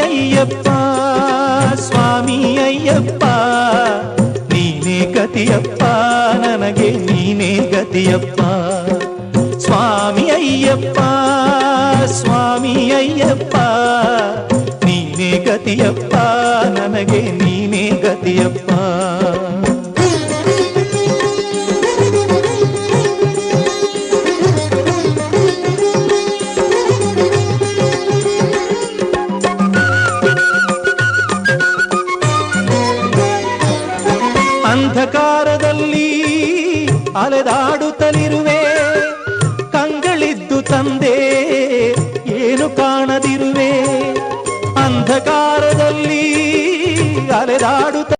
ಅಯ್ಯಪ್ಪ ಸ್ವಾಮಿ ಅಯ್ಯಪ್ಪ నీనే ಗತಿಯಪ್ಪ, ನನಗೆ ನೀನೇ ಗತಿಯಪ್ಪ. ಸ್ವಾಮಿ ಅಯ್ಯಪ್ಪ ಸ್ವಾಮಿ ಅಯ್ಯಪ್ಪ, ನೀನೇ ಗತಿಯಪ್ಪ, ನನಗೆ ನೀನೇ ಗತಿಯಪ್ಪ. ಅಂಧಕಾರದಲ್ಲಿ ಅಲೆದಾಡುತ್ತಲಿರುವೆ ಕಂಗಳಿದ್ದು ತಂದೆ ಏನು ಕಾಣದಿರುವೆ. ಅಂಧಕಾರದಲ್ಲಿ ಅಲೆದಾಡುತ್ತ